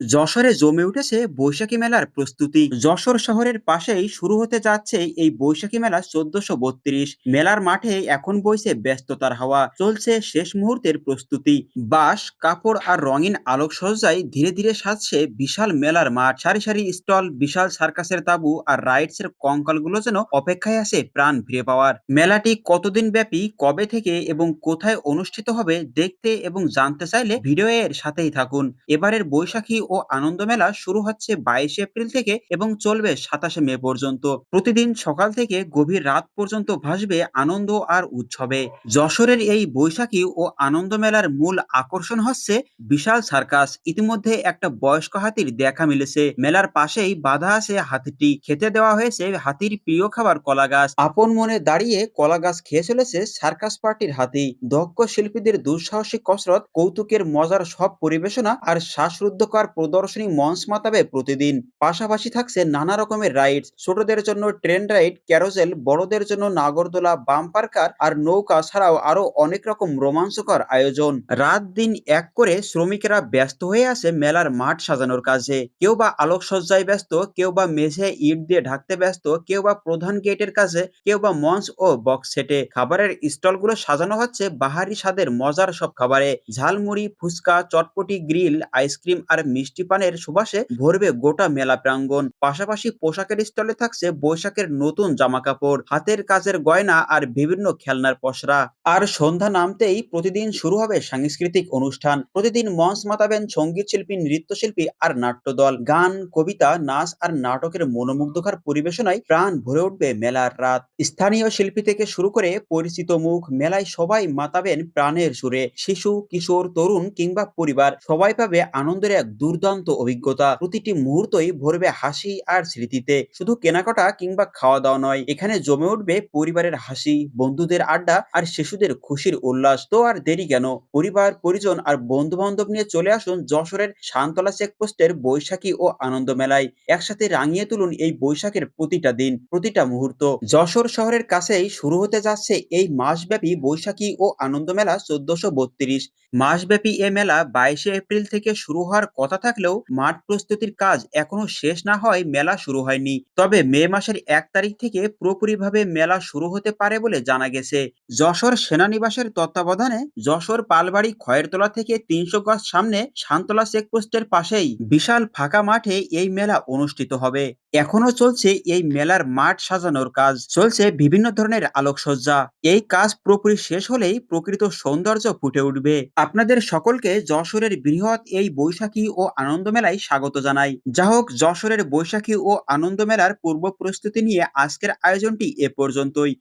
যশোরে জমে উঠেছে বৈশাখী মেলার প্রস্তুতি। যশোর শহরের পাশেই শুরু হতে যাচ্ছে এই বৈশাখী মেলা চোদ্দশো বত্রিশ। মেলার মাঠে এখন বইছে ব্যস্ততার হাওয়া, চলছে শেষ মুহূর্তের প্রস্তুতি। বাঁশ, কাপড় আর রঙিন আলোকসজ্জায় ধীরে ধীরে সাজছে বিশাল মেলার মাঠ। সারি সারি স্টল, বিশাল সার্কাসের তাঁবু আর রাইডস এর কঙ্কালগুলো যেন অপেক্ষায় আছে প্রাণ ফিরে পাওয়ার। মেলাটি কতদিন ব্যাপী, কবে থেকে এবং কোথায় অনুষ্ঠিত হবে দেখতে এবং জানতে চাইলে ভিডিও এর সাথেই থাকুন। এবারের বৈশাখী ও আনন্দ মেলা শুরু হচ্ছে বাইশে এপ্রিল থেকে এবং চলবে সাতাশে মে পর্যন্ত। প্রতিদিন সকাল থেকে গভীর রাত পর্যন্ত ভাসবে আনন্দ আর উৎসবে। যশোরের এই বৈশাখী ও আনন্দ মেলার মূল আকর্ষণ হচ্ছে বিশাল সার্কাস। ইতিমধ্যে একটা বয়স্ক হাতির দেখা মিলেছে। মেলার পাশেই বাধা আছে হাতিটি। খেতে দেওয়া হয়েছে হাতির প্রিয় খাবার কলা গাছ আপন মনে দাঁড়িয়ে কলা গাছ খেয়ে চলেছে সার্কাস পার্টির হাতি। দক্ষ শিল্পীদের দুঃসাহসিক কসরত, কৌতুকের মজার সব পরিবেশনা আর শ্বাসরুদ্ধকর প্রদর্শনী মঞ্চ মাতাবে প্রতিদিন। পাশাপাশি থাকছে নানা রকমের রাইডস ছোটদের জন্য ট্রেন রাইড ক্যারোসেল বড়দের জন্য নাগরদোলা বাম্পার কার আর নৌকা ছাড়াও আরও অনেক রকম রোমাঞ্চকর আয়োজন। রাত দিন এক করে শ্রমিকেরা ব্যস্ত হয়ে আছে মেলার মাঠ সাজানোর কাজে। কেউ বা আলোকসজ্জায় ব্যস্ত, কেউ বা মেঝে ইট দিয়ে ঢাকতে ব্যস্ত, কেউ বা প্রধান গেটের কাছে কেউ বা মঞ্চ ও বক্স সেটে খাবারের স্টলগুলো সাজানো হচ্ছে বাহারি স্বাদের মজার সব খাবারে। Jhalmuri, phuchka, chotpoti grill ice cream আর মিষ্টি পানের সুবাসে ভরবে গোটা মেলা প্রাঙ্গণ। পাশাপাশি পোশাকের স্টলে থাকছে বৈশাখের নতুন জামা কাপড় হাতের কাজের গয়না আর বিভিন্ন খেলনার পসরা। আর সন্ধ্যা নামতেই প্রতিদিন শুরু হবে সাংস্কৃতিক অনুষ্ঠান। প্রতিদিন মঞ্চ মাতাবেন সংগীত শিল্পী নৃত্যশিল্পী আর নাট্যদল। গান, কবিতা, নাচ আর নাটকের মনোমুগ্ধকর পরিবেশনায় প্রাণ ভরে উঠবে মেলার রাত। স্থানীয় শিল্পী থেকে শুরু করে পরিচিত মুখ মেলায় সবাই মাতাবেন প্রাণের সুরে। শিশু, কিশোর, তরুণ কিংবা পরিবার সবাই পাবে আনন্দের এক দুর্দান্ত অভিজ্ঞতা। প্রতিটি মুহূর্তই ভরবে হাসি আর স্মৃতিতে। শুধু কেনাকাটা কিংবা খাওয়া দাওয়া নয়, এখানে জমে উঠবে পরিবারের হাসি, বন্ধুদের আড্ডা আর শিশুদের খুশির উল্লাস। তো আর দেরি কেন? পরিবার, পরিজন আর বন্ধু বান্ধব নিয়ে চলে আসুন যশোরের শান্তলা চেকপোস্টের বৈশাখী ও আনন্দ মেলায়। একসাথে রাঙিয়ে তুলুন এই বৈশাখের প্রতিটা দিন, প্রতিটা মুহূর্ত। যশোর শহরের কাছেই শুরু হতে যাচ্ছে এই মাসব্যাপী বৈশাখী ও আনন্দ মেলা চোদ্দশো বত্রিশ। মাসব্যাপী এ মেলা বাইশে এপ্রিল থেকে শুরু হওয়ার কথা থাকলেও মাঠ প্রস্তুতির কাজ এখনও শেষ না হয় মেলা শুরু হয়নি। তবে মে মাসের এক তারিখ থেকে পুরোপুরিভাবে মেলা শুরু হতে পারে বলে জানা গেছে। যশোর সেনানিবাসের তত্ত্বাবধানে যশোর পালবাড়ি খয়েরতলা থেকে তিনশো গজ সামনে শান্তলা চেকপোস্টের পাশেই বিশাল ফাঁকা মাঠে এই মেলা অনুষ্ঠিত হবে। এখনও চলছে এই মেলার মাঠ সাজানোর কাজ। চলছে বিভিন্ন ধরনের আলোকসজ্জা। এই কাজ পুরোপুরি শেষ হলেই প্রকৃত সৌন্দর্য ফুটে উঠবে। আপনাদের সকলকে যশোরের বৃহৎ এই বৈশাখী ও আনন্দ মেলায় স্বাগত জানাই। যা হোক যশোরের বৈশাখী ও আনন্দ মেলার পূর্ব প্রস্তুতি নিয়ে আজকের আয়োজনটি এ পর্যন্তই।